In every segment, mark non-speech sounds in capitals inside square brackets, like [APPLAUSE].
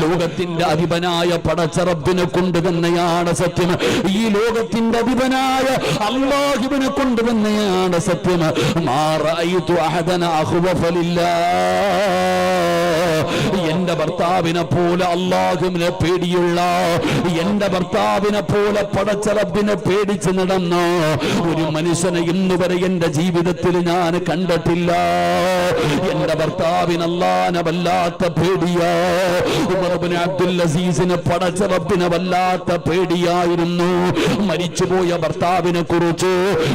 ലോകത്തിന്റെ അധിപനായ പടച്ചറബിനെ കൊണ്ട് തന്നെയാണ് സത്യം. ഈ ലോകത്തിന്റെ അധിപനായ അള്ളാഹുവിനെ കൊണ്ട് തന്നെയാണ് സത്യം. മാറായിത്തു അഹദന എന്റെ ഭർത്താവിനെ പോലെ അള്ളാഹുവിനെ പേടിയുള്ള എന്റെ ഭർത്താവിനെ പോലെ പടച്ചറബിനെ പേടിച്ച് നടന്ന ഒരു മനുഷ്യനെ ഇന്ന് വരെ എന്റെ ജീവിതത്തിൽ ഞാൻ കണ്ടിട്ടില്ല. എന്റെ ഭർത്താവിനല്ലാനവല്ലാത്ത പേടിയോ. അബ്ദുൽ അസീസിന് പടച്ചറബിനെ വല്ലാത്ത പേടിയായിരുന്നു മരിച്ചുപോയ ഭർത്താവിനെ കുറിച്ച്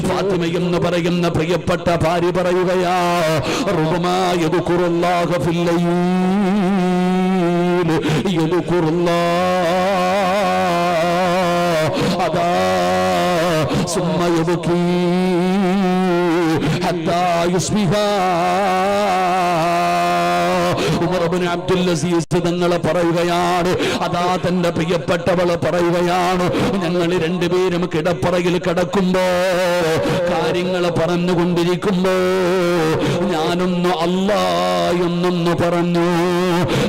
ഫാത്തിമ എന്ന് പറയുന്ന പ്രിയപ്പെട്ട ഭാര്യ പറയുകയാ റുബമായ يذكر الله أبا ثم يبكي حتى يصبح ഉമർബിന് തങ്ങളെ പറയുകയാണ്. അതാ തന്റെ പ്രിയപ്പെട്ടവൾ പറയുകയാണ്. ഞങ്ങൾ രണ്ടുപേരും കിടപ്പറയിൽ കിടക്കുമ്പോ കാര്യങ്ങൾ പറഞ്ഞുകൊണ്ടിരിക്കുമ്പോ ഞാനൊന്ന് അല്ലാ എന്നൊന്ന് പറഞ്ഞു.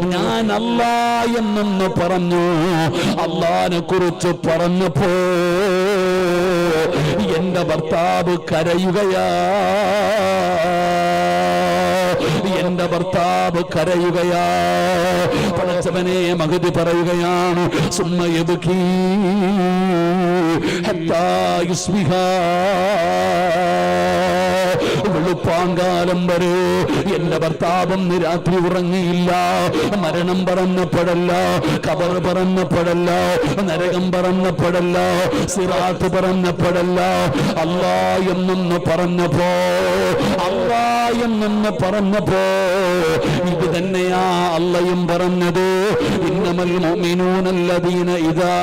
ഞാൻ അല്ലാ എന്നൊന്ന് പറഞ്ഞു. അള്ളാനെ കുറിച്ച് പറഞ്ഞപ്പോ എന്റെ ഭർത്താവ് കരയുകയാ. എന്റെ ഭർത്താവ് കരയുകയാ. മകതി പറയുകയാണ് ാലം വരെ എന്റെ ഭർത്താവും രാത്രി ഉറങ്ങിയില്ല. മരണം പറഞ്ഞപ്പോഴല്ല കബർ പറഞ്ഞപ്പോഴല്ല നരകം പറഞ്ഞപ്പോഴല്ല സിറാത്ത് പറഞ്ഞപ്പോഴല്ല അല്ലാ എന്നൊന്ന് പറഞ്ഞപ്പോ അല്ലാ പറഞ്ഞപ്പോ ഇത് തന്നെയാ അല്ലയും പറഞ്ഞത്. ഇന്നമൽ മുഅ്മിനൂനല്ലദീന ഇദാ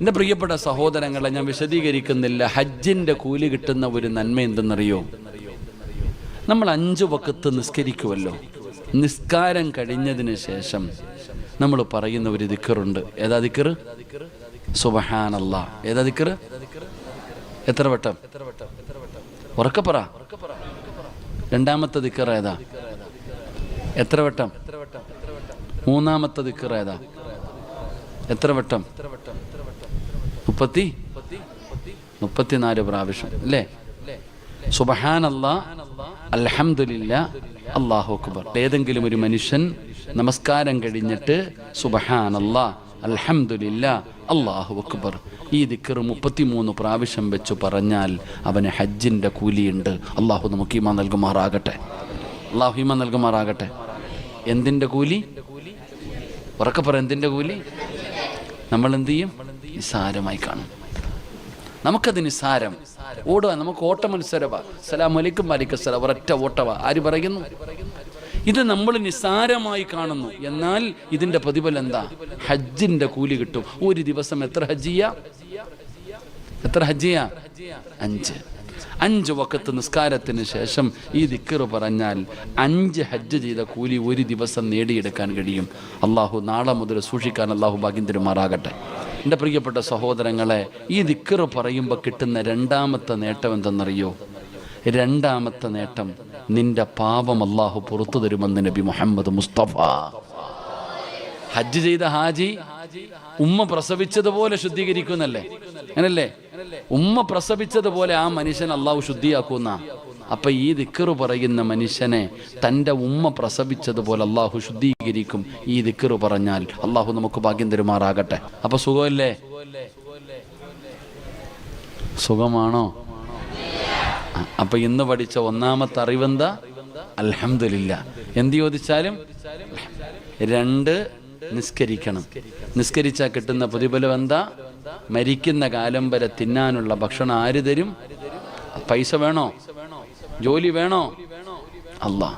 എന്റെ പ്രിയപ്പെട്ട സഹോദരങ്ങളെ ഞാൻ വിശദീകരിക്കുന്നില്ല. ഹജ്ജിന്റെ കൂലി കിട്ടുന്ന ഒരു നന്മ എന്തെന്നറിയോ? നമ്മൾ അഞ്ചു വക്കത്ത് നിസ്കരിക്കുമല്ലോ നിസ്കാരം കഴിഞ്ഞതിന് ശേഷം നമ്മൾ പറയുന്ന ഒരു ദിക്കറുണ്ട്. ഏതാ ദിക്കറ്? സുബഹാനല്ല. ഏതാ ദിക്കറ് എത്ര വട്ടം? ഉറക്കപ്പറ രണ്ടാമത്തെ ദിക്കർ ഏതാ? എത്ര വട്ടം? മൂന്നാമത്തെ ദിക്കർ ഏതാ? എത്ര വട്ടം? മുപ്പത്തി? മുപ്പത്തിനാല് പ്രാവശ്യം. അല്ലേ? സുബഹാനല്ല അലഹമില്ല അള്ളാഹു അക്ബർ. ഏതെങ്കിലും ഒരു മനുഷ്യൻ നമസ്കാരം കഴിഞ്ഞിട്ട് സുബഹാനല്ല അൽഹംദുലില്ല അള്ളാഹു അക്ബർ. ഈ ദിക്കർ മുപ്പത്തിമൂന്ന് പ്രാവശ്യം വെച്ച് പറഞ്ഞാൽ അവന് ഹജ്ജിന്റെ കൂലിയുണ്ട്. അള്ളാഹു നമുക്ക് ഈമ നൽകുമാറാകട്ടെ. അള്ളാഹു ഈമ നൽകുമാറാകട്ടെ. എന്തിന്റെ കൂലി? ഉറക്കെ പറ എന്തിന്റെ കൂലി? നമ്മൾ എന്ത് ചെയ്യും? നിസ്സാരമായി കാണും. നമുക്കത് നിസ്സാരം. ഓടുക നമുക്ക് ഓട്ട മത്സരവാ സലാം വാലിക്കും സലാം ഒരൊറ്റ ഓട്ടവാ. ആര് പറയുന്നു? ഇത് നമ്മൾ നിസ്സാരമായി കാണുന്നു. എന്നാൽ ഇതിന്റെ പ്രതിഫലം എന്താ? ഹജ്ജിന്റെ കൂലി കിട്ടും. ഒരു ദിവസം എത്ര ഹജ്ജിയ എത്ര ഹജ്ജിയ അഞ്ച്. അഞ്ച് വക്കത്ത് നിസ്കാരത്തിന് ശേഷം ഈ ദിക്കറ് പറഞ്ഞാൽ അഞ്ച് ഹജ്ജ് ചെയ്ത കൂലി ഒരു ദിവസം നേടിയെടുക്കാൻ കഴിയും. അള്ളാഹു നാളെ മുതൽ സൂക്ഷിക്കാൻ അള്ളാഹു ഭാഗ്യം തരുമാറാകട്ടെ എന്റെ പ്രിയപ്പെട്ട സഹോദരങ്ങളെ ഈ ദിക്കറ് പറയുമ്പോൾ കിട്ടുന്ന രണ്ടാമത്തെ നേട്ടം എന്തെന്നറിയോ? രണ്ടാമത്തെ നേട്ടം നിന്റെ പാപം അള്ളാഹു പുറത്തു തരുമെന്ന് നബി മുഹമ്മദ് മുസ്തഫ. ഹജ്ജ് ചെയ്ത ഹാജി ഉമ്മ പ്രസവിച്ചതുപോലെ ശുദ്ധീകരിക്കുന്നല്ലേ അങ്ങനല്ലേ? ഉമ്മ പ്രസവിച്ചതുപോലെ ആ മനുഷ്യൻ അള്ളാഹു ശുദ്ധിയാക്കുന്ന അപ്പൊ ഈ ദിക്കറ് പറയുന്ന മനുഷ്യനെ തന്റെ ഉമ്മ പ്രസവിച്ചതുപോലെ അള്ളാഹു ശുദ്ധീകരിക്കും. ഈ ദിക്കറ് പറഞ്ഞാൽ അള്ളാഹു നമുക്ക് ഭാഗ്യം തരുമാറാകട്ടെ. അപ്പൊ സുഖമല്ലേ? സുഖമാണോ? അപ്പൊ ഇന്ന് പഠിച്ച ഒന്നാമത്തെ അറിവെന്താ? അലഹമില്ല എന്ത് ചോദിച്ചാലും രണ്ട് നിസ്കരിക്കണം. നിസ്കരിച്ചാൽ കിട്ടുന്ന പ്രതിഫലം എന്താ? മരിക്കുന്ന കാലം വരെ തിന്നാനുള്ള ഭക്ഷണം ആര് തരും? പൈസ വേണോ? ജോലി വേണോ? അല്ലാ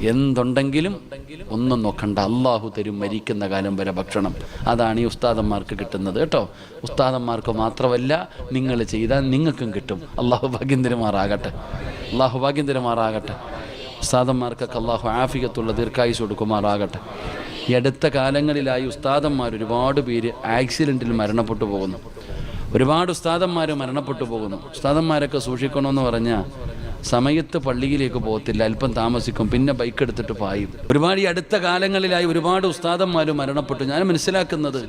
എന്തുണ്ടെങ്കിലും ഒന്നും നോക്കണ്ട. അള്ളാഹു തരും മരിക്കുന്ന കാലം വരെ ഭക്ഷണം. അതാണ് ഈ ഉസ്താദന്മാർക്ക് കിട്ടുന്നത് കേട്ടോ. ഉസ്താദന്മാർക്ക് മാത്രമല്ല നിങ്ങൾ ചെയ്താൽ നിങ്ങൾക്കും കിട്ടും. അള്ളാഹു ഭാഗ്യം തരുമാറാകട്ടെ അള്ളാഹു ഭാഗ്യം തരുമാറാകട്ടെ ഉസ്താദന്മാർക്കൊക്കെ അള്ളാഹു ആഫിയത്തുള്ള ദീർഘായുസ് കൊടുക്കുമാറാകട്ടെ. ഈ അടുത്ത കാലങ്ങളിലായി ഉസ്താദന്മാർ ഒരുപാട് പേര് ആക്സിഡന്റിൽ മരണപ്പെട്ടു പോകുന്നു. ഒരുപാട് ഉസ്താദന്മാർ മരണപ്പെട്ടു പോകുന്നു. ഉസ്താദന്മാരൊക്കെ സൂക്ഷിക്കണമെന്ന് പറഞ്ഞാൽ സമയത്ത് പള്ളിയിലേക്ക് പോകത്തില്ല. അല്പം താമസിക്കും. പിന്നെ ബൈക്ക് എടുത്തിട്ട് പായും. ഒരുപാട് അടുത്ത കാലങ്ങളിലായി ഒരുപാട് ഉസ്താദന്മാരും മരണപ്പെട്ടു. ഞാൻ മനസ്സിലാക്കുന്നത്.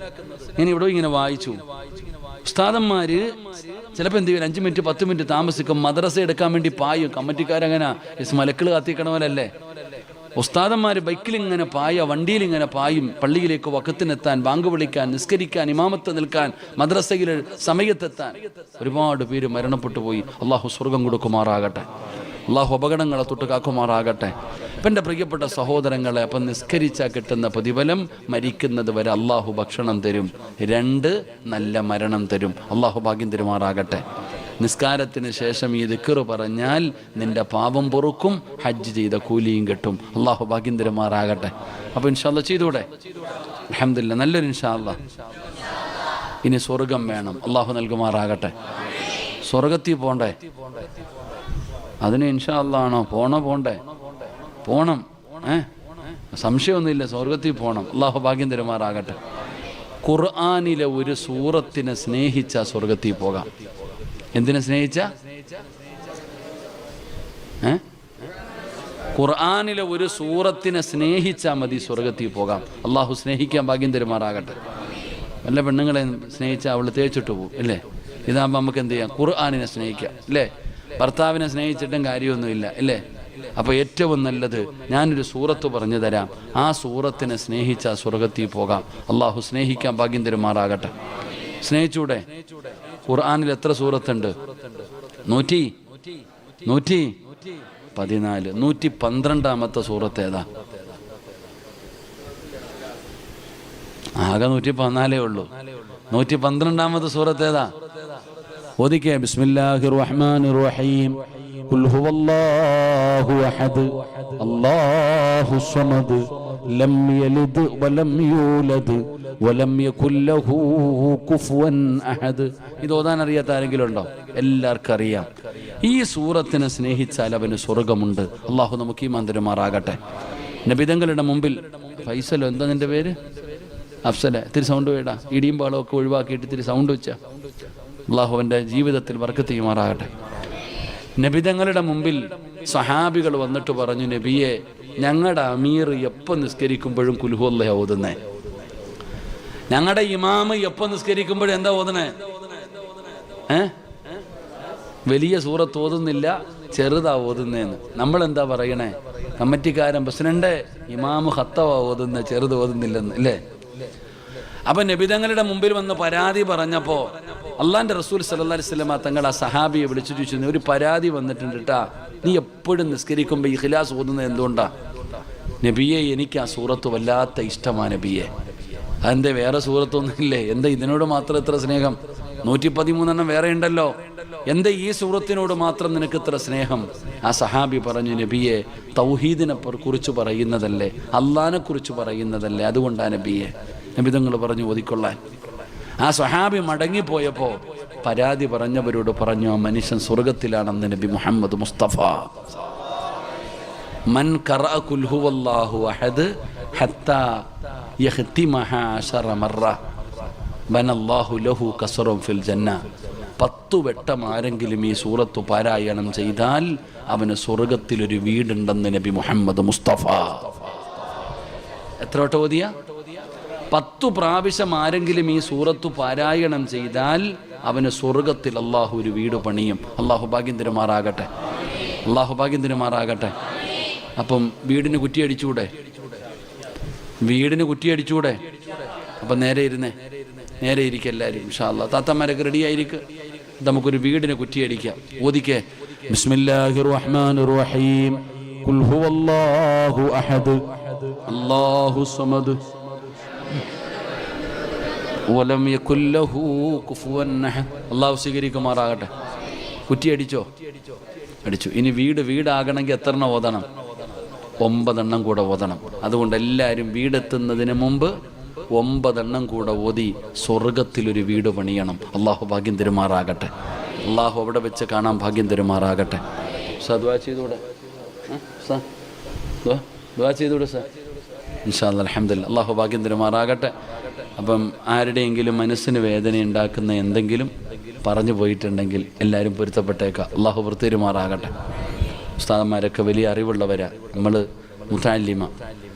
ഞാൻ ഇവിടെ ഇങ്ങനെ വായിച്ചു. ഉസ്താദന്മാര് ചിലപ്പോൾ എന്ത് ചെയ്യും? അഞ്ച് മിനിറ്റ് പത്ത് മിനിറ്റ് താമസിക്കും. മദ്രസ എടുക്കാൻ വേണ്ടി പായും. കമ്മിറ്റിക്കാരങ്ങനെ മലക്കിൾ കത്തിക്കണവരല്ലേ ഉസ്താദന്മാർ ബൈക്കിൽ ഇങ്ങനെ പായ വണ്ടിയിൽ ഇങ്ങനെ പായും പള്ളിയിലേക്ക് വക്കത്തിനെത്താൻ ബാങ്ക് വിളിക്കാൻ നിസ്കരിക്കാൻ ഇമാമത്ത് നിൽക്കാൻ മദ്രസയിൽ സമയത്തെത്താൻ. ഒരുപാട് പേര് മരണപ്പെട്ടു പോയി. അള്ളാഹു സ്വർഗം കൊടുക്കുമാറാകട്ടെ. അള്ളാഹു അപകടങ്ങളെ തൊട്ട് കാക്കുമാറാകട്ടെ. അപ്പം എന്റെ പ്രിയപ്പെട്ട സഹോദരങ്ങളെ അപ്പം നിസ്കരിച്ചാൽ കിട്ടുന്ന പ്രതിഫലം മരിക്കുന്നത് വരെ അള്ളാഹു ഭക്ഷണം തരും. രണ്ട് നല്ല മരണം തരും. അള്ളാഹു ഭാഗ്യം തരുമാറാകട്ടെ. നിസ്കാരത്തിന് ശേഷം ഈ ദിക്കറ് പറഞ്ഞാൽ നിന്റെ പാപം പൊറുക്കും ഹജ്ജ് ചെയ്ത കൂലിയും കിട്ടും. അള്ളാഹു ഭാഗ്യം അപ്പോൾ ഇൻഷാല്ല ചെയ്തൂടെ? അഹമ്മദില്ല നല്ലൊരു ഇൻഷാല്ല ഇനി സ്വർഗം വേണം. അള്ളാഹു നൽകുമാറാകട്ടെ. സ്വർഗത്തിൽ പോണ്ടേ? അതിന് ഇൻഷാ ആണോ? പോണോ പോണ്ടേ? പോണം. ഏ? സംശയമൊന്നുമില്ല. സ്വർഗത്തിൽ പോണം. അള്ളാഹു ഭാഗ്യം തരുമാറാകട്ടെ ഖുർആാനിലെ ഒരു സൂറത്തിനെ സ്നേഹിച്ച സ്വർഗത്തിൽ പോകാം. എന്തിനെ സ്നേഹിച്ച? ഖുർആാനിലെ ഒരു സൂറത്തിനെ സ്നേഹിച്ചാൽ മതി സ്വർഗത്തിൽ പോകാം. അള്ളാഹു സ്നേഹിക്കാൻ ഭാഗ്യം തരുമാറാകട്ടെ. വല്ല പെണ്ണുങ്ങളെ സ്നേഹിച്ചാൽ അവൾ തേച്ചിട്ട് പോകും അല്ലേ ഇതാകുമ്പോൾ നമുക്ക് എന്ത് ചെയ്യാം? ഖുർആാനിനെ സ്നേഹിക്കാം അല്ലേ ഭർത്താവിനെ സ്നേഹിച്ചിട്ടും കാര്യമൊന്നുമില്ല അല്ലേ അപ്പോൾ ഏറ്റവും നല്ലത് ഞാനൊരു സൂറത്ത് പറഞ്ഞു തരാം. ആ സൂറത്തിനെ സ്നേഹിച്ചാൽ സ്വർഗത്തിൽ പോകാം. അള്ളാഹു സ്നേഹിക്കാൻ ഭാഗ്യം തരുമാറാകട്ടെ. സ്നേഹിച്ചൂടെ? ഖുർആാനിൽ എത്ര സൂറത്തുണ്ട്? നൂറ്റി? നൂറ്റി? പതിനാല്. നൂറ്റി പന്ത്രണ്ടാമത്തെ സൂറത്ത് ഏതാ? ആകെ നൂറ്റി പതിനാലേ ഉള്ളൂ. നൂറ്റി പന്ത്രണ്ടാമത്തെ സൂറത്ത് ഏതാ? ഒതുക്കെ ബിസ്മില്ലാഹി റഹ്മാൻ റഹീം ഖുൽ ഹുവല്ലാഹു അഹദ്. അല്ലാഹു സമദ്. ലം യലിദ് വലം യൂലദ് വലം യകുല്ലഹു കുഫ്വൻ അഹദ് ഇത് ഓതാൻ അറിയാത്ത ആരെങ്കിലും ഉണ്ടോ? എല്ലാവർക്കും അറിയാം. ഈ സൂറത്തിനെ സ്നേഹിച്ചാൽ അവന് സ്വർഗമുണ്ട് അള്ളാഹു നമുക്ക് ഈ മന്ദിരമാറാകട്ടെ നബിതങ്ങളുടെ മുമ്പിൽ ഫൈസൽ എന്താ നിന്റെ പേര്? അഫ്സലെ. ഇത്തിരി സൗണ്ട് വേടാ ഇടിയും പാളമൊക്കെ ഒഴിവാക്കിയിട്ട് ഇത്തിരി സൗണ്ട് വെച്ച. അള്ളാഹുവിന്റെ ജീവിതത്തിൽ വർക്കത്ത് ചെയ്യുമാറാകട്ടെ. നബിതങ്ങളുടെ മുമ്പിൽ സഹാബികൾ വന്നിട്ട് പറഞ്ഞു നബിയെ ഞങ്ങളുടെ അമീർ എപ്പോൾ നിസ്കരിക്കുമ്പോഴും കുലുഹുല്ല ഓതുന്നേ? ഞങ്ങളുടെ ഇമാമ് എപ്പോൾ നിസ്കരിക്കുമ്പോഴും എന്താ ഓതുന്നേ? ഏ? വലിയ സൂറത്ത് ഓതുന്നില്ല ചെറുതാ ഓതുന്നേന്ന്. നമ്മൾ എന്താ പറയണേ? കമ്മിറ്റിക്കാരൻ പ്രസിഡന്റ് ഇമാമ് ഹത്തവാ ഓതുന്ന ചെറുത് ഓതുന്നില്ലെന്ന് അല്ലേ അപ്പൊ നബിതങ്ങളുടെ മുമ്പിൽ വന്ന് പരാതി പറഞ്ഞപ്പോ അള്ളാന്റെ റസൂൽ സല്ലാ സ്വലമ തങ്ങൾ ആ സഹാബിയെ വിളിച്ചു ചോദിച്ചു ഒരു പരാതി വന്നിട്ടുണ്ട് കേട്ടാ നീ എപ്പോഴും നിസ്കരിക്കുമ്പോൾ ഇഖ്ലാസ് ഓതുന്നത് എന്തുകൊണ്ടാ? നബിയെ എനിക്ക് ആ സൂറത്ത് വല്ലാത്ത ഇഷ്ടമാണ് നബിയെ. അതെന്തേ വേറെ സൂറത്തൊന്നുമില്ലേ? എന്താ ഇതിനോട് മാത്രം ഇത്ര സ്നേഹം? നൂറ്റി പതിമൂന്നെണ്ണം വേറെ ഉണ്ടല്ലോ. എന്താ ഈ സൂറത്തിനോട് മാത്രം നിനക്ക് ഇത്ര സ്നേഹം? ആ സഹാബി പറഞ്ഞു നബിയെ തൗഹീദിനെ കുറിച്ച് പറയുന്നതല്ലേ അള്ളഹാനെ കുറിച്ച് പറയുന്നതല്ലേ അതുകൊണ്ടാണ് നബിയെ. നബി തങ്ങൾ പറഞ്ഞു ഒതിക്കൊള്ളാൻ ആ സഹാബി മടങ്ങിപ്പോയപ്പോ പരാതി പറഞ്ഞവരോട് പറഞ്ഞു ആ മനുഷ്യൻ സ്വർഗത്തിലാണെന്ന് നബി മുഹമ്മദ് മുസ്തഫ. മൻ ഖറഅ ഖുൽ ഹുവല്ലാഹു അഹദ് ഹത്ത ബനല്ലാഹു ലഹു കസറും ഫിൽ ജന്ന. പത്തു വെട്ടം ആരെങ്കിലും ഈ സൂറത്ത് പാരായണം ചെയ്താൽ അവന് സ്വർഗത്തിലൊരു വീടുണ്ടെന്ന് നബി മുഹമ്മദ് മുസ്തഫ. എത്ര വട്ടം ഓതിയ? പത്തു പ്രാവശ്യം ആരെങ്കിലും ഈ സൂറത്ത് പാരായണം ചെയ്താൽ അവന് സ്വർഗത്തിൽ അള്ളാഹു ഒരു വീട് പണിയും. അള്ളാഹു ഭാഗ്യം തിരുമാറാകട്ടെ അള്ളാഹു ഭാഗ്യം തിരുമാറാകട്ടെ അപ്പം വീടിന് കുറ്റിയടിച്ചൂടെ വീടിന് കുറ്റിയടിച്ചൂടെ അപ്പം നേരെ ഇരുന്നേ. നേരെ ഇരിക്കുക എല്ലാവരും ഇൻഷാല്ല താത്തമാരൊക്കെ റെഡി ആയിരിക്കും? നമുക്കൊരു വീടിന് കുറ്റിയടിക്കാം ഓദിക്കേ ബിസ്മില്ലാഹിർ റഹ്മാനിർ റഹീം ഖുൽ ഹുവല്ലാഹു അഹദ്. അല്ലാഹു സമദ്. വലം യകുല്ലഹു ലഹു കുഫുവൻ അഹദ്. അല്ലാഹു സ്വീകരിക്കുമാറാകട്ടെ. കുറ്റിയടിച്ചോ അടിച്ചു. ഇനി വീട് വീടാകണമെങ്കിൽ എത്ര എണ്ണം ഓതണം? ഒമ്പതെണ്ണം കൂടെ ഓതണം. അതുകൊണ്ട് എല്ലാവരും വീടെത്തുന്നതിന് മുമ്പ് ഒമ്പതെണ്ണം കൂടെ ഓതി സ്വർഗത്തിലൊരു വീട് പണിയണം. അള്ളാഹു ഭാഗ്യം തരുമാറാകട്ടെ. അള്ളാഹു അവിടെ വെച്ച് കാണാൻ ഭാഗ്യം തരുമാറാകട്ടെ. ചെയ്തൂടെ? അലഹമില്ല അള്ളാഹു ഭാഗ്യം തരുമാറാകട്ടെ. അപ്പം ആരുടെയെങ്കിലും മനസ്സിന് വേദന ഉണ്ടാക്കുന്ന എന്തെങ്കിലും പറഞ്ഞു പോയിട്ടുണ്ടെങ്കിൽ എല്ലാവരും പൊരുത്തപ്പെട്ടേക്കാം. അള്ളാഹു വൃത്തിരുമാറാകട്ടെ ഉസ്താദന്മാരൊക്കെ വലിയ അറിവുള്ളവരാ. നമ്മൾ മുത്താലിമ.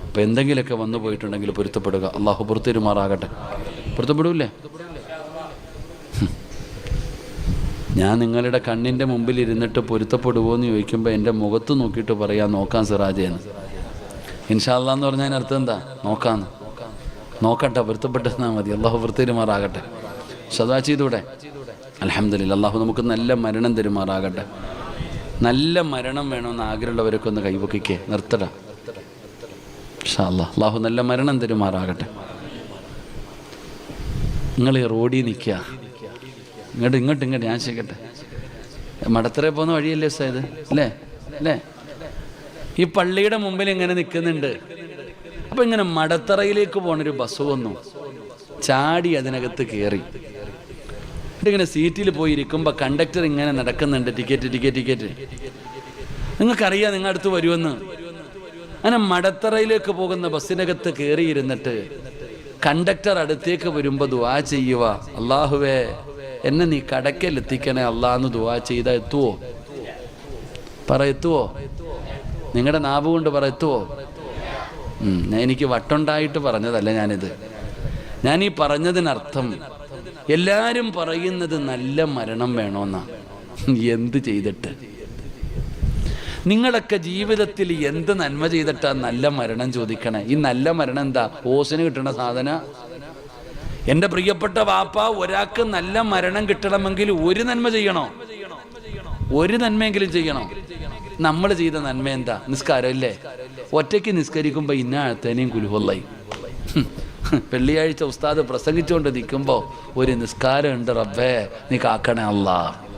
അപ്പോൾ എന്തെങ്കിലുമൊക്കെ വന്നു പോയിട്ടുണ്ടെങ്കിൽ പൊരുത്തപ്പെടുക. അള്ളാഹു പുറത്തിരുമാറാകട്ടെ പൊരുത്തപ്പെടൂല്ലേ? ഞാൻ നിങ്ങളുടെ കണ്ണിന്റെ മുമ്പിൽ ഇരുന്നിട്ട് പൊരുത്തപ്പെടുവോ എന്ന് ചോദിക്കുമ്പോൾ എന്റെ മുഖത്ത് നോക്കിയിട്ട് പറയാം നോക്കാം സിറാജേന്ന്. ഇൻഷാല്ല എന്ന് പറഞ്ഞാൽ അർത്ഥം എന്താ? നോക്കാന്ന്. നോക്കട്ടെ പൊരുത്തപ്പെട്ടെന്നാൽ മതി. അള്ളാഹു വൃത്തിരുമാറാകട്ടെ സദാ ചെയ്തൂടെ? അലഹമില്ല അള്ളാഹു നമുക്ക് നല്ല മരണം തരുമാറാകട്ടെ. നല്ല മരണം വേണമെന്ന് ആഗ്രഹമുള്ളവരൊക്കെ ഒന്ന് കൈവക്കിക്കേ നിർത്തട. അള്ളാഹു നല്ല മരണം തരുമാറാകട്ടെ. നിങ്ങൾ റോഡിൽ നിൽക്കുക. ഇങ്ങോട്ട് ഇങ്ങോട്ട് ഇങ്ങോട്ട്. ഞാൻ ചെയ്യട്ടെ. മടത്തറ പോകുന്ന വഴിയല്ലേ സായത് അല്ലേ? അല്ലേ? ഈ പള്ളിയുടെ മുമ്പിൽ ഇങ്ങനെ നിൽക്കുന്നുണ്ട്. അപ്പൊ ഇങ്ങനെ മടത്തറയിലേക്ക് പോണൊരു ബസ് വന്നു. ചാടി അതിനകത്ത് കയറി ഇങ്ങനെ സീറ്റിൽ പോയി ഇരിക്കുമ്പോൾ കണ്ടക്ടർ ഇങ്ങനെ നടക്കുന്നുണ്ട്. ടിക്കറ്റ് ടിക്കറ്റ് ടിക്കറ്റ് നിങ്ങൾക്കറിയാം നിങ്ങൾ അടുത്ത് വരുമെന്ന്. അങ്ങനെ മടത്തറയിലേക്ക് പോകുന്ന ബസ്സിനകത്ത് കയറിയിരുന്നിട്ട് കണ്ടക്ടർ അടുത്തേക്ക് വരുമ്പോൾ ദുവാ ചെയ്യുക അള്ളാഹുവേ എന്നെ നീ കടക്കലെത്തിക്കണേ അള്ളാന്ന് ദുവാ ചെയ്ത എത്തുവോ? പറ എത്തുവോ? നിങ്ങളുടെ നാവ് കൊണ്ട് പറ എത്തുവോ? എനിക്ക് വട്ടുണ്ടായിട്ട് പറഞ്ഞതല്ല ഞാനിത്. ഞാൻ ഈ പറഞ്ഞതിനർത്ഥം എല്ലാരും പറയുന്നത് നല്ല മരണം വേണമെന്നാ എന്ത് ചെയ്തിട്ട്? നിങ്ങളൊക്കെ ജീവിതത്തിൽ എന്ത് നന്മ ചെയ്തിട്ടാ നല്ല മരണം ചോദിക്കണേ? ഈ നല്ല മരണം എന്താ? ഓസിന് കിട്ടണ സാധന? എന്റെ പ്രിയപ്പെട്ട വാപ്പ ഒരാൾക്ക് നല്ല മരണം കിട്ടണമെങ്കിൽ ഒരു നന്മ ചെയ്യണോ? ഒരു നന്മയെങ്കിലും ചെയ്യണോ? നമ്മൾ ചെയ്ത നന്മ എന്താ? നിസ്കാരം അല്ലേ? ഒറ്റയ്ക്ക് നിസ്കരിക്കുമ്പോൾ ഇന്ന ആഴത്തേനെയും [LAUGHS] വെള്ളിയാഴ്ച ഉസ്താദ് പ്രസംഗിച്ചുകൊണ്ട് നിൽക്കുമ്പോൾ ഒരു നിസ്കാരം ഉണ്ട് റബ്ബേ നീ കാക്കണേ അല്ല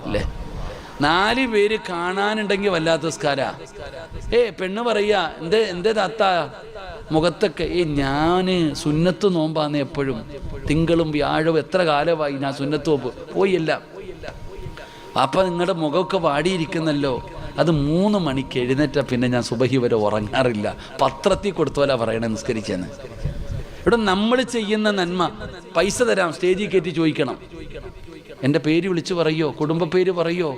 അല്ലേ നാല് പേര് കാണാനുണ്ടെങ്കിൽ വല്ലാത്ത നിസ്കാര. ഏ പെണ്ണ് പറയാ എന്ത് എന്തേ താത്ത? മുഖത്തൊക്കെ ഏ ഞാൻ സുന്നത്ത് നോമ്പാന്ന് എപ്പോഴും. തിങ്കളും വ്യാഴവും എത്ര കാലമായി ഞാൻ സുന്നത്ത് നോമ്പ്? പോയില്ല. അപ്പൊ നിങ്ങളുടെ മുഖമൊക്കെ വാടിയിരിക്കുന്നല്ലോ. അത് മൂന്ന് മണിക്ക് എഴുന്നേറ്റ പിന്നെ ഞാൻ സുബഹി വരെ ഉറങ്ങാറില്ല. പത്രത്തിൽ കൊടുത്തോലാ പറയണേ നിസ്കരിച്ചെന്ന്. ഇവിടെ നമ്മൾ ചെയ്യുന്ന നന്മ. പൈസ തരാം സ്റ്റേജിൽ കയറ്റി ചോദിക്കണം. എന്റെ പേര് വിളിച്ച് പറയോ? കുടുംബ പേര് പറയോ?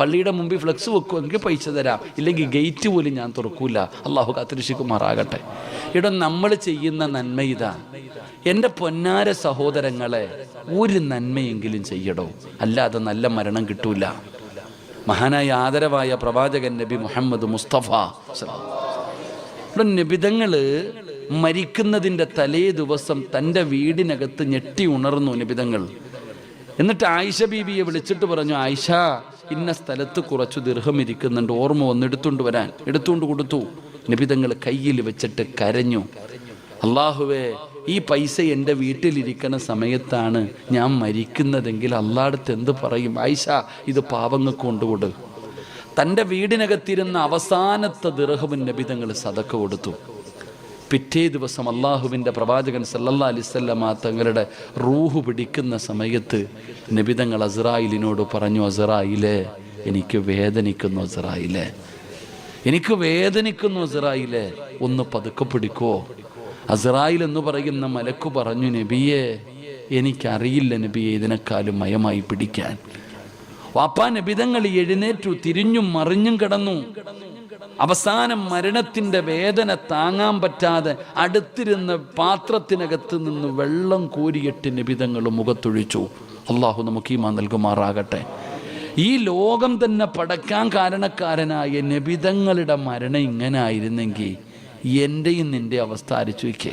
പള്ളിയുടെ മുമ്പിൽ ഫ്ലെക്സ് വെക്കുമോ എനിക്ക് പൈസ തരാം. ഇല്ലെങ്കിൽ ഗേറ്റ് പോലും ഞാൻ തുറക്കൂല. അള്ളാഹു കാത്തിരിശിക്കുമാറാകട്ടെ ഇവിടെ നമ്മൾ ചെയ്യുന്ന നന്മ ഇതാ. എന്റെ പൊന്നാര സഹോദരങ്ങളെ ഒരു നന്മയെങ്കിലും ചെയ്യടോ. അല്ലാതെ നല്ല മരണം കിട്ടൂല. മഹാനായ ആദരവായ പ്രവാചകൻ നബി മുഹമ്മദ് മുസ്തഫ. ഇവിടെ നിബിതങ്ങൾ മരിക്കുന്നതിന്റെ തലേ ദിവസം തന്റെ വീടിനകത്ത് ഞെട്ടി ഉണർന്നു നിബിതങ്ങൾ. എന്നിട്ട് ആയിഷ ബീബിയെ വിളിച്ചിട്ട് പറഞ്ഞു ആയിഷ ഇന്ന സ്ഥലത്ത് കുറച്ചു ദീർഘം ഇരിക്കുന്നുണ്ട്. ഓർമ്മ വന്ന് എടുത്തുകൊണ്ട് വരാൻ. എടുത്തുകൊണ്ട് കൊടുത്തു. നിബിതങ്ങൾ കയ്യിൽ വെച്ചിട്ട് കരഞ്ഞു. അള്ളാഹുവേ ഈ പൈസ എന്റെ വീട്ടിലിരിക്കുന്ന സമയത്താണ് ഞാൻ മരിക്കുന്നതെങ്കിൽ അള്ളാടുത്ത് എന്ത് പറയും? ആയിഷ ഇത് പാവങ്ങൾക്ക് കൊണ്ടുകൊടു. തന്റെ വീടിനകത്തിരുന്ന അവസാനത്തെ ദിർഹവും നബിതങ്ങൾ സതക്ക കൊടുത്തു. പിറ്റേ ദിവസം അള്ളാഹുവിന്റെ പ്രവാചകൻ സല്ലല്ലാ അലിസ്വല്ലമ തങ്ങളുടെ റൂഹ് പിടിക്കുന്ന സമയത്ത് നബിതങ്ങൾ അസറായിലിനോട് പറഞ്ഞു അസറായിലെ എനിക്ക് വേദനിക്കുന്നു അസറായിലെ എനിക്ക് വേദനിക്കുന്നു അസറായിലെ ഒന്ന് പതുക്കെ പിടിക്കോ. അസറായിൽ എന്ന് പറയുന്ന മലക്ക് പറഞ്ഞു നബിയെ എനിക്കറിയില്ല നബിയെ ഇതിനേക്കാളും മയമായി പിടിക്കാൻ. വാപ്പാ നബിതങ്ങൾ എഴുന്നേറ്റു തിരിഞ്ഞും മറിഞ്ഞും കിടന്നു. അവസാനം മരണത്തിന്റെ വേദന താങ്ങാൻ പറ്റാതെ അടുത്തിരുന്ന പാത്രത്തിനകത്ത് നിന്ന് വെള്ളം കോരിയിട്ട് നിബിതങ്ങൾ മുഖത്തൊഴിച്ചു. അള്ളാഹു നമുക്ക് ഈ മാ നൽകുമാറാകട്ടെ. ഈ ലോകം തന്നെ പടക്കാൻ കാരണക്കാരനായ നബിതങ്ങളുടെ മരണം ഇങ്ങനെ ആയിരുന്നെങ്കിൽ എന്റെയും നിന്റെ അവസ്ഥ അരിച്ചു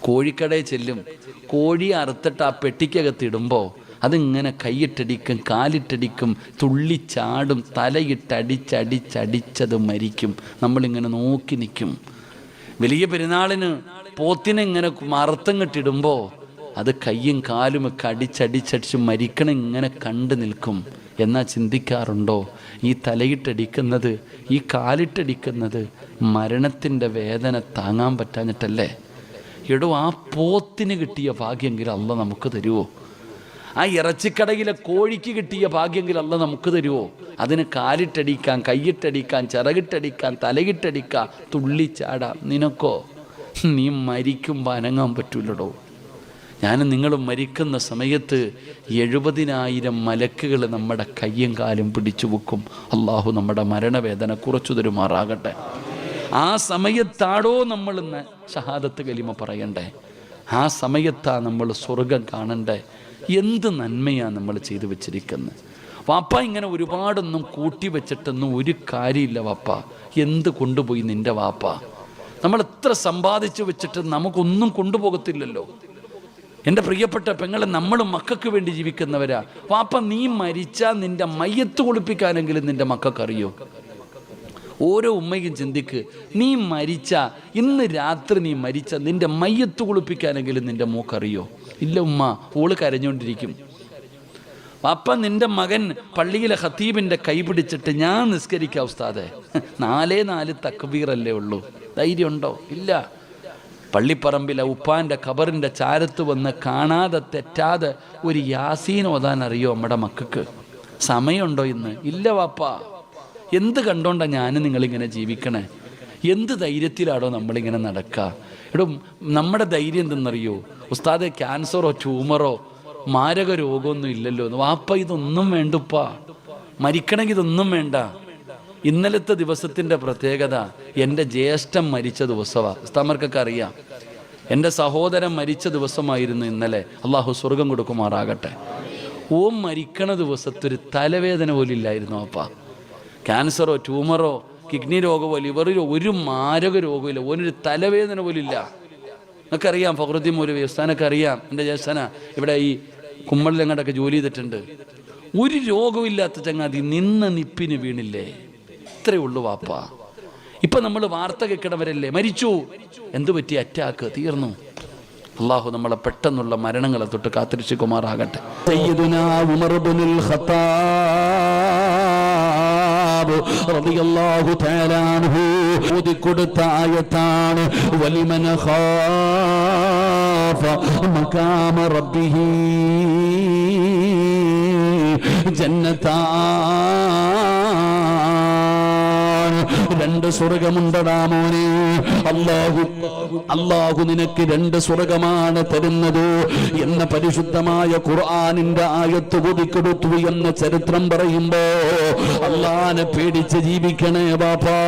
കോഴിക്കടയിൽ ചെല്ലും. കോഴി അറുത്തിട്ട് ആ പെട്ടിക്കകത്തിടുമ്പോൾ അതിങ്ങനെ കൈയിട്ടടിക്കും കാലിട്ടടിക്കും തുള്ളിച്ചാടും തലയിട്ടടിച്ചടിച്ചടിച്ചത് മരിക്കും. നമ്മളിങ്ങനെ നോക്കി നിൽക്കും. വലിയ പെരുന്നാളിന് പോത്തിനെ ഇങ്ങനെ മറുത്തങ്ങിട്ടിടുമ്പോൾ അത് കയ്യും കാലും ഒക്കെ അടിച്ചടിച്ചടിച്ച് മരിക്കണം ഇങ്ങനെ കണ്ടു നിൽക്കും. എന്നാ ചിന്തിക്കാറുണ്ടോ? ഈ തലയിട്ടടിക്കുന്നത് ഈ കാലിട്ടടിക്കുന്നത് മരണത്തിന്റെ വേദന താങ്ങാൻ പറ്റാഞ്ഞിട്ടല്ലേ? എടോ ആ പോത്തിന് കിട്ടിയ ഭാഗ്യമെങ്കിലും അല്ല നമുക്ക് തരുമോ ആ ഇറച്ചിക്കടയിലെ കോഴിക്ക് കിട്ടിയ ഭാഗ്യമെങ്കിൽ അല്ല നമുക്ക് തരുമോ അതിന് കാലിട്ടടിക്കാൻ കൈയിട്ടടിക്കാൻ ചിറകിട്ടടിക്കാൻ തലയിട്ടടിക്കാൻ തുള്ളിച്ചാടാം. നിനക്കോ? നീ മരിക്കുമ്പോൾ അനങ്ങാൻ പറ്റൂലടോ. ഞാൻ നിങ്ങളും മരിക്കുന്ന സമയത്ത് എഴുപതിനായിരം മലക്കുകൾ നമ്മുടെ കയ്യും കാലും പിടിച്ചു വെക്കും. അള്ളാഹു നമ്മുടെ മരണവേദന കുറച്ചു തരുമാറാകട്ടെ. ആ സമയത്താടോ നമ്മൾ ഇന്ന് ഷഹാദത്ത് കലിമ പറയണ്ടേ? ആ സമയത്താ നമ്മൾ സ്വർഗം കാണണ്ടേ? എന്ത് നന്മയാണ് നമ്മൾ ചെയ്തു വെച്ചിരിക്കുന്നത് വാപ്പ ഇങ്ങനെ ഒരുപാടൊന്നും കൂട്ടി വെച്ചിട്ടൊന്നും ഒരു കാര്യമില്ല വാപ്പ. എന്ത് കൊണ്ടുപോയി നിന്റെ വാപ്പ? നമ്മൾ എത്ര സമ്പാദിച്ചു വെച്ചിട്ട് നമുക്കൊന്നും കൊണ്ടുപോകത്തില്ലല്ലോ. എന്റെ പ്രിയപ്പെട്ട പെങ്ങളെ നമ്മൾ മക്കൾക്ക് വേണ്ടി ജീവിക്കുന്നവരാ. വാപ്പ നീ മരിച്ചാൽ നിന്റെ മയ്യത്ത് കുളിപ്പിക്കാനെങ്കിലും നിന്റെ മക്കൾക്കറിയോ? ഓരോ ഉമ്മയും ചിന്തിക്ക് നീ മരിച്ച ഇന്ന് രാത്രി നീ മരിച്ച നിന്റെ മയ്യത്ത് കുളിപ്പിക്കാനെങ്കിലും നിന്റെ മോക്കറിയോ? ഇല്ല ഉമ്മ ഓൾ കരഞ്ഞുകൊണ്ടിരിക്കും അപ്പ നിന്റെ മകൻ പള്ളിയിലെ ഹത്തീബിന്റെ കൈ പിടിച്ചിട്ട് ഞാൻ നിസ്കരിക്കാം ഉസ്താദെ. നാലേ നാല് തക്ബീറല്ലേ ഉള്ളൂ. ധൈര്യമുണ്ടോ? ഇല്ല. പള്ളിപ്പറമ്പിലെ ഉപ്പാന്റെ ഖബറിന്റെ ചാരത്ത് വന്ന് കാണാതെ തെറ്റാതെ ഒരു യാസീൻ ഓതാൻ അറിയോ നമ്മുടെ മക്കൾക്ക്? സമയമുണ്ടോ ഇന്ന്? ഇല്ല വാപ്പാ. എന്ത് കണ്ടോണ്ടാ ഞാൻ നിങ്ങളിങ്ങനെ ജീവിക്കണേ? എന്ത് ധൈര്യത്തിലാണോ നമ്മളിങ്ങനെ നടക്കുക എടോ നമ്മുടെ ധൈര്യം എന്തെന്നറിയോ? ഉസ്താദെ ക്യാൻസറോ ട്യൂമറോ മാരക രോഗമൊന്നും ഇല്ലല്ലോ. വാപ്പ ഇതൊന്നും വേണ്ടുപ്പാ. മരിക്കണമെങ്കിൽ ഇതൊന്നും വേണ്ട. ഇന്നലത്തെ ദിവസത്തിന്റെ പ്രത്യേകത എന്റെ ജ്യേഷ്ഠം മരിച്ച ദിവസമാണ് ഉസ്താമർക്കൊക്കെ അറിയാം. എന്റെ സഹോദരൻ മരിച്ച ദിവസമായിരുന്നു ഇന്നലെ. അള്ളാഹു സ്വർഗം കൊടുക്കുമാറാകട്ടെ. ഓം മരിക്കണ ദിവസത്തൊരു തലവേദന പോലും ഇല്ലായിരുന്നു അപ്പ ക്യാൻസറോ ട്യൂമറോ കിഡ്നി രോഗമോ ഇവർ ഒരു മാരക രോഗമില്ല ഓനൊരു തലവേദന പോലില്ല നിങ്ങൾക്കറിയാം ഫഹ്റുദ്ദീൻ മൗലവി വ്യവസ്ഥാനൊക്കെ അറിയാം എന്റെ ജേസന ഇവിടെ ഈ കുമ്മളിൽ എങ്ങോട്ടൊക്കെ ജോലി ചെയ്തിട്ടുണ്ട്. ഒരു രോഗമില്ലാത്ത ചങ്ങാതി നിന്ന നിപ്പിന് വീണില്ലേ? ഇത്രയേ ഉള്ളൂ വാപ്പ. ഇപ്പം നമ്മൾ വാർത്ത കേൾക്കണവരല്ലേ? മരിച്ചു. എന്തു പറ്റി? അറ്റാക്ക് തീർന്നു. അള്ളാഹു നമ്മളെ പെട്ടെന്നുള്ള മരണങ്ങളെ തൊട്ട് കാത്തിരിച്ച് കുമാറാകട്ടെ ഖത്താബ് റളിയല്ലാഹു തആല അൻഹു ഓതി കൊടുത്ത ആയത്താണ്. വലിമൻ ഖാഫ മഖാമ റബ്ബിഹി ജന്നതാ രണ്ട് സ്വർഗമുണ്ടടാ മോനെ. അല്ലാഹു അല്ലാഹു നിനക്ക് രണ്ട് സ്വർഗമാണ് തരുന്നത് എന്ന പരിശുദ്ധമായ ഖുർആാനിന്റെ ആയത്ത് കൊടുത്തു എന്ന ചരിത്രം പറയുമ്പോ അള്ളാനെ പേടിച്ച് ജീവിക്കണേ ബാപ്പാ.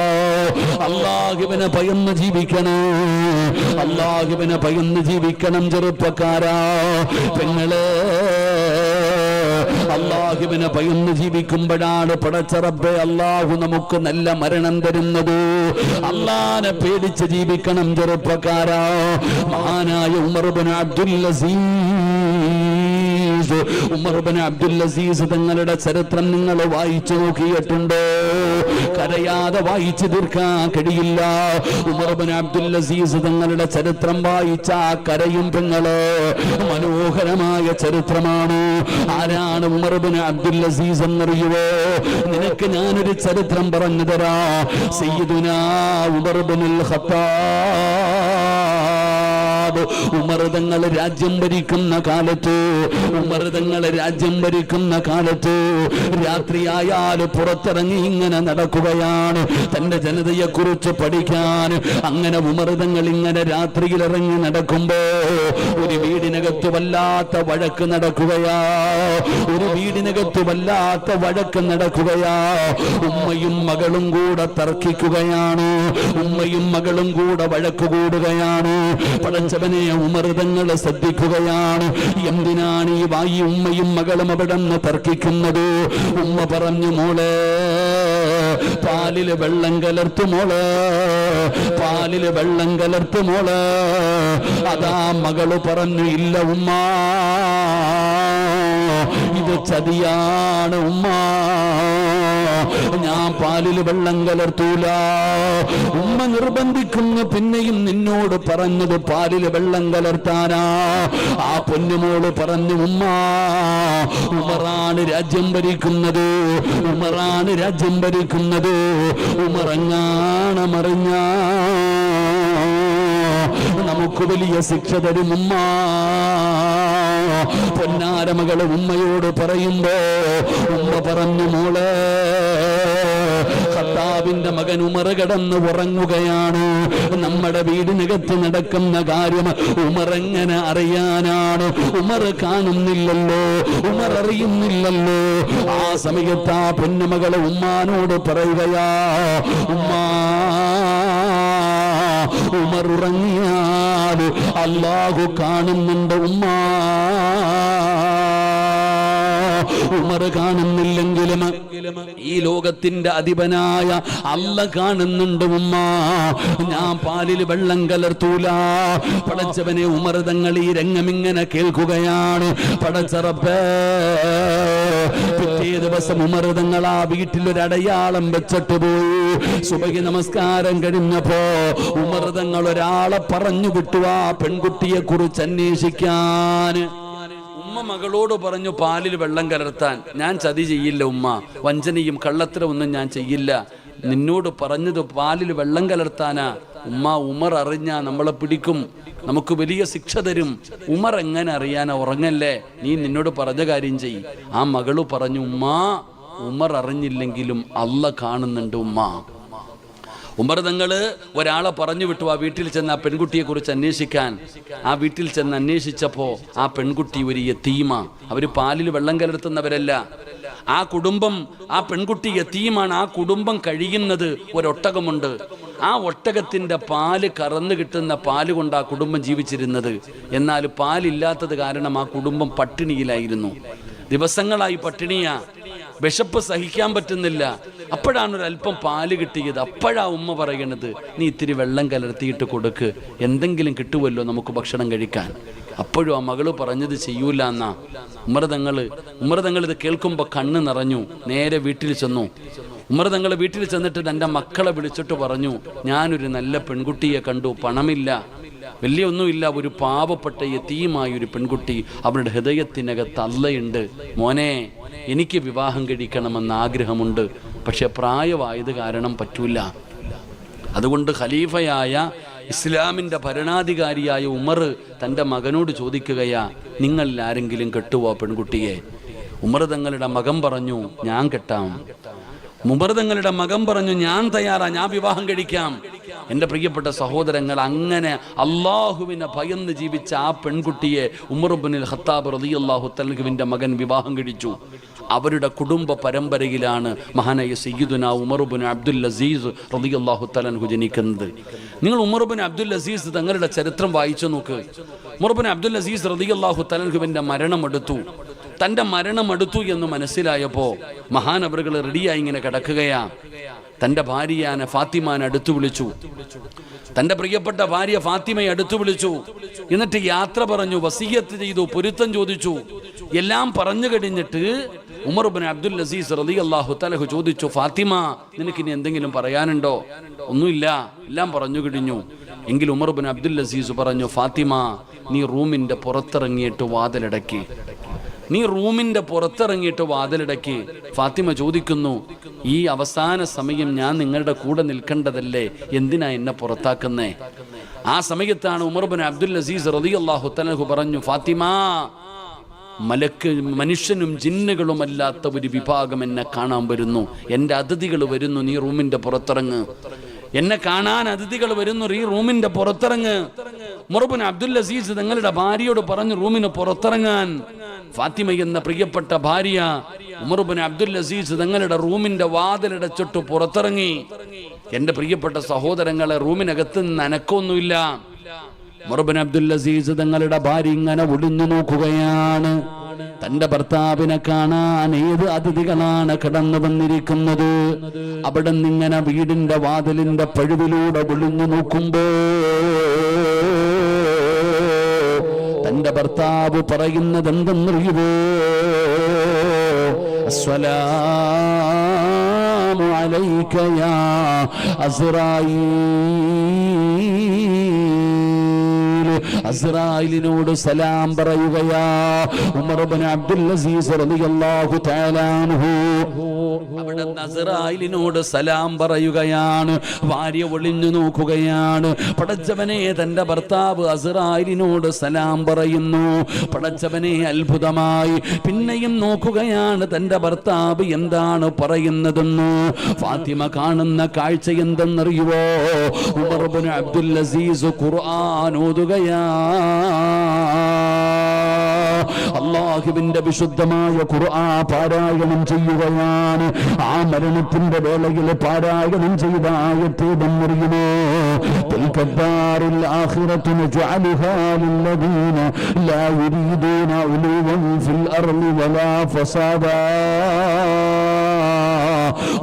അല്ലാഹുവിനെ ഭയന്ന് ജീവിക്കണേ. അല്ലാഹുവിനെ ഭയന്ന് ജീവിക്കണം ചെറുപ്പക്കാരാ. പെങ്ങളെ അള്ളാഹുവിനെ ഭയന്ന് ജീവിക്കുമ്പോഴാണ് പടച്ചറബെ അള്ളാഹു നമുക്ക് നല്ല മരണം തരുന്നത്. അള്ളാനെ പേടിച്ച് ജീവിക്കണം ചെറുപ്പക്കാരാ. മഹാനായ ഉമർബിൻ അബ്ദുൽ അസീസ് ഉമർബിൻ അബ്ദുൽ അസീസ് തങ്ങളുടെ ചരിത്രം നിങ്ങൾ വായിച്ചു നോക്കിയിട്ടുണ്ടോ. കരയാതെ വായിച്ചു തീർക്കാൻ കഴിയില്ല. ഉമർബിൻ അബ്ദുൽ അസീസ് തങ്ങളുടെ ചരിത്രം വായിച്ച കരയും തങ്ങൾ മനോഹരമായ ചരിത്രമാണ്. ആരാണ് ഉമർബിൻ അബ്ദുൽ അസീസ് എന്നറിയുവോ? നിനക്ക് ഞാനൊരു ചരിത്രം പറഞ്ഞു തരാ. സയ്യിദുനാ ഉമർബിനുൽ ഖത്താബ് ഉമർ തങ്ങൾ രാജ്യം ഭരിക്കുന്ന കാലത്ത് ഉമർ തങ്ങൾ രാജ്യം ഭരിക്കുന്ന കാലത്ത് രാത്രിയായാൽ പുറത്തിറങ്ങി ഇങ്ങനെ നടക്കുകയാണ്. തന്റെ ജനതയെ കുറിച്ച് പഠിക്കാൻ അങ്ങനെ ഉമർ തങ്ങൾ ഇങ്ങനെ രാത്രിയിൽ ഇറങ്ങി നടക്കുമ്പോ ഒരു വീടിനകത്ത് വല്ലാത്ത വഴക്ക് നടക്കുകയാ. ഒരു വീടിനകത്ത് വല്ലാത്ത വഴക്ക് നടക്കുകയാ. ഉമ്മയും മകളും കൂടെ തർക്കിക്കുകയാണ്. ഉമ്മയും മകളും കൂടെ വഴക്ക് കൂടുകയാണ്. പടച്ചവനെ ഉമർതങ്ങൾ ശ്രദ്ധിക്കുകയാണ്. എന്തിനാണ് ഈ വായി ഉമ്മയും മകളും അവിടെ തർക്കിക്കുന്നത്? ഉമ്മ പറഞ്ഞു മോളെ പാലിൽ വെള്ളം കലർത്തു മോൾ പാലിൽ വെള്ളം കലർത്തു മോൾ. അതാ മകൾ പറഞ്ഞു ഇല്ല ഉമ്മ ഇത് ചതിയാണ് ഉമ്മ. ഞാൻ പാലിൽ വെള്ളം കലർത്തൂല. ഉമ്മ നിർബന്ധിക്കുന്ന പിന്നെയും നിന്നോട് പറഞ്ഞത് പാലിൽ വെള്ളം കലർത്താനാ. ആ പൊന്നുമോൾ പറഞ്ഞു ഉമ്മ ഉമറാണ് രാജ്യം ഭരിക്കുന്നത്. ഉമറാണ് രാജ്യം ഭരിക്കുന്നത്. ഉമറങ്ങാണ് ഉമറങ്ങാണമറിഞ്ഞ നമുക്ക് വലിയ ശിക്ഷ തരും ഉമ്മ പൊന്നാരമകൾ ഉമ്മയോട് പറയുമ്പോ ഉമ്മ പറഞ്ഞു മോളെ ഖത്താബിന്റെ മകൻ ഉമർ കിടന്ന് ഉറങ്ങുകയാണ്. നമ്മുടെ വീടിനകത്ത് നടക്കുന്ന കാര്യം ഉമർ എങ്ങനെ അറിയാനാണ്? ഉമർ കാണുന്നില്ലല്ലോ ഉമർ അറിയുന്നില്ലല്ലോ. ആ സമയത്ത് ആ പൊന്നുമകൾ ഉമ്മാനോട് പറയുകയാ ഉമ്മാ ഉമർ ഉറങ്ങിയാൽ അള്ളാഹു കാണുന്നുണ്ട് ഉമ്മാ. ഉമർ കാണുന്നില്ലെങ്കിലും ഈ ലോകത്തിന്റെ അധിപനായ അല്ല കാണുന്നുണ്ട് ഉമ്മ. ഞാൻ പാലിൽ വെള്ളം കലർത്തൂല. പടച്ചവനെ ഉമർ തങ്ങൾ ഈ രംഗമിങ്ങനെ കേൾക്കുകയാണ്. പടച്ചറപ്പ് പിറ്റേ ദിവസം ഉമർ ആ വീട്ടിലൊരടയാളം വെച്ചിട്ട് പോയി. സുബഹി നമസ്കാരം കഴിഞ്ഞപ്പോ ഉമർ തങ്ങൾ ഒരാളെ പറഞ്ഞു വിട്ടു ആ പെൺകുട്ടിയെ കുറിച്ച് അന്വേഷിക്കാൻ. ഉമ്മ മകളോട് പറഞ്ഞു പാലിൽ വെള്ളം കലർത്താൻ. ഞാൻ ചതി ചെയ്യില്ല ഉമ്മ. വഞ്ചനയും കള്ളത്തരമൊന്നും ഞാൻ ചെയ്യില്ല. നിന്നോട് പറഞ്ഞത് പാലിൽ വെള്ളം കലർത്താനാ. ഉമ്മ ഉമർ അറിഞ്ഞാ നമ്മളെ പിടിക്കും. നമുക്ക് വലിയ ശിക്ഷ തരും. ഉമർ എങ്ങനെ അറിയാനാ? ഉറങ്ങല്ലേ? നീ നിന്നോട് പറഞ്ഞ കാര്യം ചെയ്. ആ മകൾ പറഞ്ഞു ഉമ്മ ഉമർ അറിഞ്ഞില്ലെങ്കിലും അല്ല കാണുന്നുണ്ട് ഉമ്മ. ഉമർ തങ്ങൾ ഒരാളെ പറഞ്ഞു വിട്ടു ആ വീട്ടിൽ ചെന്ന് ആ പെൺകുട്ടിയെ കുറിച്ച് അന്വേഷിക്കാൻ. ആ വീട്ടിൽ ചെന്ന് അന്വേഷിച്ചപ്പോ ആ പെൺകുട്ടി ഒരു യത്തീമ അവർ പാലിൽ വെള്ളം കലർത്തുന്നവരല്ല. ആ കുടുംബം ആ പെൺകുട്ടി യത്തീമാണ് ആ കുടുംബം കഴിയുന്നത് ഒരൊട്ടകമുണ്ട്. ആ ഒട്ടകത്തിന്റെ പാൽ കറന്നു കിട്ടുന്ന പാൽ കൊണ്ട് ആ കുടുംബം ജീവിച്ചിരുന്നത്. എന്നാൽ പാലില്ലാത്തത് കാരണം ആ കുടുംബം പട്ടിണിയിലായിരുന്നു. ദിവസങ്ങളായി പട്ടിണിയാ. വിശപ്പ് സഹിക്കാൻ പറ്റുന്നില്ല. അപ്പോഴാണ് ഒരു അല്പം പാൽ കിട്ടിയത്. അപ്പോഴാ ഉമ്മ പറയണത് നീ ഇത്തിരി വെള്ളം കലർത്തിയിട്ട് കൊടുക്ക്. എന്തെങ്കിലും കിട്ടുമല്ലോ നമുക്ക് ഭക്ഷണം കഴിക്കാൻ. അപ്പോഴും ആ മകൾ പറഞ്ഞത് ചെയ്യൂല എന്നാ. ഉമ്മറതങ്ങൾ ഉമ്മറതങ്ങൾ ഇത് കേൾക്കുമ്പോൾ കണ്ണ് നിറഞ്ഞു. നേരെ വീട്ടിൽ ചെന്നു. ഉമ്മറതങ്ങൾ വീട്ടിൽ ചെന്നിട്ട് തന്റെ മക്കളെ വിളിച്ചിട്ട് പറഞ്ഞു ഞാനൊരു നല്ല പെൺകുട്ടിയെ കണ്ടു. പണമില്ല. വലിയ ഒന്നുമില്ല ഒരു പാവപ്പെട്ട യതീമായ ഒരു പെൺകുട്ടി അവരുടെ ഹൃദയത്തിനകത്ത് അല്ലയുണ്ട് മോനെ എനിക്ക് വിവാഹം കഴിക്കണമെന്ന് ആഗ്രഹമുണ്ട് പക്ഷെ പ്രായമായത് കാരണം പറ്റൂല. അതുകൊണ്ട് ഖലീഫയായ ഇസ്ലാമിന്റെ ഭരണാധികാരിയായ ഉമർ തന്റെ മകനോട് ചോദിക്കുകയാ നിങ്ങളിൽ ആരെങ്കിലും കെട്ടുവോ പെൺകുട്ടിയെ? ഉമർ തങ്ങളുടെ മകൻ പറഞ്ഞു ഞാൻ കെട്ടാം. മകം മകൻ പറഞ്ഞു ഞാൻ തയ്യാറാ ഞാൻ വിവാഹം കഴിക്കാം. എന്റെ പ്രിയപ്പെട്ട സഹോദരങ്ങൾ അങ്ങനെ അള്ളാഹുവിനെ ഭയന്ന് ജീവിച്ച ആ പെൺകുട്ടിയെ ഉമറുബിനിൽ ഖത്താബ് റളിയല്ലാഹു തൽഹുവിന്റെ മകൻ വിവാഹം കഴിച്ചു. അവരുടെ കുടുംബ പരമ്പരയിലാണ് മഹാനായ സയ്യിദുന ഉമർബുൻ അബ്ദുൽ അസീസ് റളിയല്ലാഹു തലൻഹു ജനിക്കുന്നത്. നിങ്ങൾ ഉമറുബിൻ അബ്ദുൽ അസീസ് തങ്ങളുടെ ചരിത്രം വായിച്ചു നോക്ക്. ഉമറുബിൻ അബ്ദുൽ അസീസ് റളിയല്ലാഹു തലൻഹുവിന്റെ മരണം എടുത്തു. തന്റെ മരണം അടുത്തു എന്ന് മനസ്സിലായപ്പോൾ മഹാനവറുകൾ റെഡിയായി ഇങ്ങനെ കിടക്കുകയാ. തന്റെ ഭാര്യയാനെ ഫാത്തിമാനെ അടുത്തു വിളിച്ചു. തന്റെ പ്രിയപ്പെട്ട ഭാര്യ ഫാത്തിമയെ അടുത്തു വിളിച്ചു. എന്നിട്ട് യാത്ര പറഞ്ഞു വസീയത്ത് ചെയ്തു പൊരുത്തം ചോദിച്ചു. എല്ലാം പറഞ്ഞു കഴിഞ്ഞിട്ട് ഉമർ ഉമർബിൻ അബ്ദുൽ അസീസ് റലി അള്ളാഹു തലഹു ചോദിച്ചു ഫാത്തിമ നിനക്ക് ഇനി എന്തെങ്കിലും പറയാനുണ്ടോ? ഒന്നുമില്ല എല്ലാം പറഞ്ഞു കഴിഞ്ഞു. എങ്കിൽ ഉമർ ഉമർബിൻ അബ്ദുൽ അസീസ് പറഞ്ഞു ഫാത്തിമ നീ റൂമിന്റെ പുറത്തിറങ്ങിയിട്ട് വാതിലടക്കി. നീ റൂമിന്റെ പുറത്തിറങ്ങിയിട്ട് വാതിലിടയ്ക്ക്. ഫാത്തിമ ചോദിക്കുന്നു ഈ അവസാന സമയം ഞാൻ നിങ്ങളുടെ കൂടെ നിൽക്കേണ്ടതല്ലേ? എന്തിനാ എന്നെ പുറത്താക്കുന്നേ? ആ സമയത്താണ് ഉമർബിൻ അബ്ദുൽ അസീസ് റതി അള്ളാഹു തലഹു പറഞ്ഞു ഫാത്തിമ മലക്ക് മനുഷ്യനും ജിന്നുകളുമല്ലാത്ത ഒരു വിഭാഗം എന്നെ കാണാൻ വരുന്നു. എന്റെ അതിഥികൾ വരുന്നു നീ റൂമിന്റെ പുറത്തിറങ്ങ്. എന്നെ കാണാൻ അതിഥികൾ വരുന്നു ഈ റൂമിന്റെ പുറത്തിറങ്ങ്. മുറബിൻ അബ്ദുൽ അസീസ് തങ്ങളുടെ ഭാര്യയോട് പറഞ്ഞു റൂമിന് പുറത്തിറങ്ങാൻ. ഫാത്തിമ എന്ന പ്രിയപ്പെട്ട ഭാര്യ ഉമർബിൻ അബ്ദുൽ അസീസ് തങ്ങളുടെ റൂമിന്റെ വാതിലടച്ചിട്ട് പുറത്തിറങ്ങി. എന്റെ പ്രിയപ്പെട്ട സഹോദരങ്ങളെ റൂമിനകത്ത് നിന്ന് അനക്കൊന്നുമില്ല മുറബിൻ അബ്ദുൽ അസീസ് തങ്ങളുടെ ഭാര്യ ഇങ്ങനെ ഒളിഞ്ഞു നോക്കുകയാണ്. തന്റെ ഭർത്താവിനെ കാണാൻ ഏത് അതിഥികളാണ് കടന്നു വന്നിരിക്കുന്നത്? അവിടെ നിന്നിങ്ങനെ വീടിന്റെ വാതിലിന്റെ പഴുവിലൂടെ ഒളിഞ്ഞു നോക്കുമ്പോ തന്റെ ഭർത്താവ് പറയുന്നത് എന്തെന്നറിയുവോ അസ്സലാമു അസുറായി. അസ്രായിലിനോട് സലാം പറയുകയാ. ഉമർ ബിൻ അബ്ദുൽ അസീസ് റളിയല്ലാഹു തആല അൻഹു. അവിടെ നസറായിലിനോട് സലാം പറയുകയാണ്. ഭാര്യ ഒളിഞ്ഞു നോക്കുകയാണ്. പടച്ചവനെ തന്റെ ഭർത്താവ് അസറായിലിനോട് സലാം പറയുന്നു. പടച്ചവനെ അത്ഭുതമായി. പിന്നെയും നോക്കുകയാണ് തന്റെ ഭർത്താവ് എന്താണ് പറയുന്നതെന്ന്. ഫാത്തിമ കാണുന്ന കാഴ്ച എന്തെന്നറിയുവോ? ഉമർ ബിൻ അബ്ദുൽ അസീസ് ഖുർആൻ ഓതുകയാ. അള്ളാഹുവിന്റെ വിശുദ്ധമായ ഖുർആ പാരായണം ചെയ്യുകയാണ് ആ മരണത്തിന്റെ വേളയിൽ പാരായണം ചെയ്ത ആയത്തേതെന്നറിയുമോ تلك الدار الآخرة نجعلها للذين لا يريدون علوا في الأرض ولا فسادا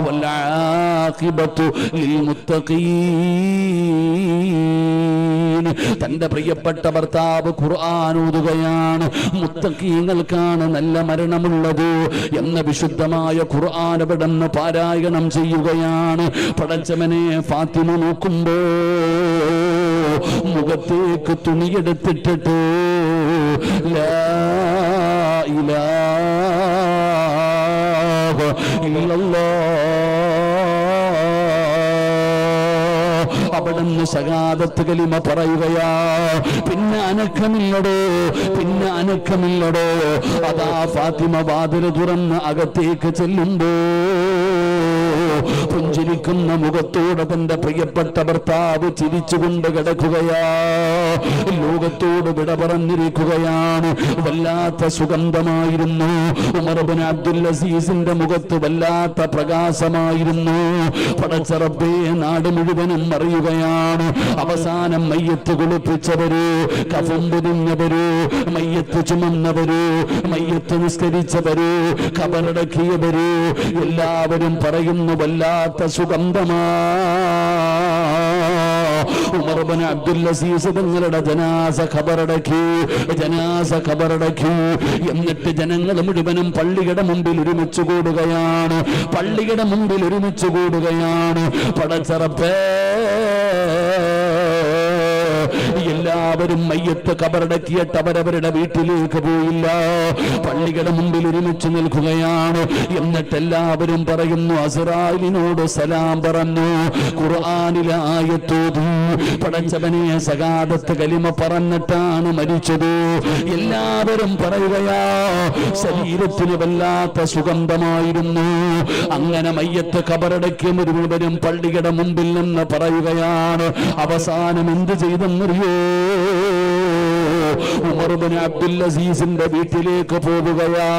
വല്ലാഖിബത്തു ലിൽ മുത്തഖീൻ തന്റെ പ്രിയപ്പെട്ട ഭർത്താവ് ഖുർആൻ ഓതുകയാണ്. മുത്തക്കീങ്ങൾക്കാണ് നല്ല മരണമുള്ളത് എന്ന വിശുദ്ധമായ ഖുർആൻ പെടന്ന് പാരായണം ചെയ്യുകയാണ്. പടച്ചവനെ ഫാത്തിമ നോക്കുമ്പോ മുഖത്തേക്ക് തുണിയെടുത്തിട്ടിട്ട് ലാ ഇലാ അവിടുന്ന് സകാദത്ത് കലിമ പറയുകയാ. പിന്നെ അനക്കമില്ലടോ പിന്നെ അനക്കമില്ലടോ. അതാ ഫാത്തിമ വാതിൽ തുറന്ന് അകത്തേക്ക് ചെല്ലുമ്പോ പുഞ്ചിരിക്കുന്ന മുഖത്തോടെ തന്റെ പ്രിയപ്പെട്ട ഭർത്താവ് ചിരിച്ചുകൊണ്ട് കിടക്കുകയാ. ലോകത്തോട് വിട പറഞ്ഞിരിക്കുകയാണ്. വല്ലാത്ത സുഗന്ധമായിരുന്നു. ഉമർബിൻ അബ്ദുൽ അസീസിന്റെ മുഖത്ത് വല്ലാത്ത പ്രകാശമായിരുന്നു. പടച്ചറപ്പേ നാട് മുഴുവനും അറിയുകയാണ്. അവസാനം മയ്യത്ത് കുളിപ്പിച്ചവര് കഫം പൊതിഞ്ഞവര് മയ്യത്ത് ചുമന്നവര് മയ്യത്ത് നിസ്കരിച്ചവര് കബറടക്കിയവര് എല്ലാവരും പറയുന്നു വല്ലാത്ത സുഗന്ധമാ ഉമർബൻ അബ്ദുൽ അസീസ് തങ്ങളുടെ ജനാസ ഖബറടക്കി ജനാസ ഖബറടക്കി. എന്നിട്ട് ജനങ്ങൾ മുഴുവനും പള്ളിയുടെ മുമ്പിൽ ഒരുമിച്ച് കൂടുകയാണ്. പള്ളിയുടെ മുമ്പിൽ ഒരുമിച്ച് കൂടുകയാണ്. പടച്ചറപ്പേ. എല്ലാവരും മയ്യത്ത് കബറടക്കിയിട്ട് അവരവരുടെ വീട്ടിലേക്ക് പോയില്ല. പള്ളികളുടെ മുമ്പിൽ ഒരുമിച്ച് നിൽക്കുകയാണ്. എന്നിട്ട് എല്ലാവരും പറയുന്നു അസറായിലിനോട് സലാം പറഞ്ഞു. ഖുർആാനിലെ ആയത്തോതു പടച്ചവനെ സകാദത്ത് കലിമ പറഞ്ഞിട്ടാണ് മരിച്ചത്. എല്ലാവരും പറയുകയാ ശരീരത്തിന് വല്ലാത്ത സുഗന്ധമായിരുന്നു. അങ്ങനെ മയ്യത്ത് കബറടക്കിയ മുഴുവനും പള്ളിയുടെ മുമ്പിൽ നിന്ന് പറയുകയാണ് അവസാനം എന്ത് ചെയ്തെന്നറിയോ? ഉമർബിൻ അബ്ദുൽ അസീസിന്റെ വീട്ടിലേക്ക് പോവുകയാ.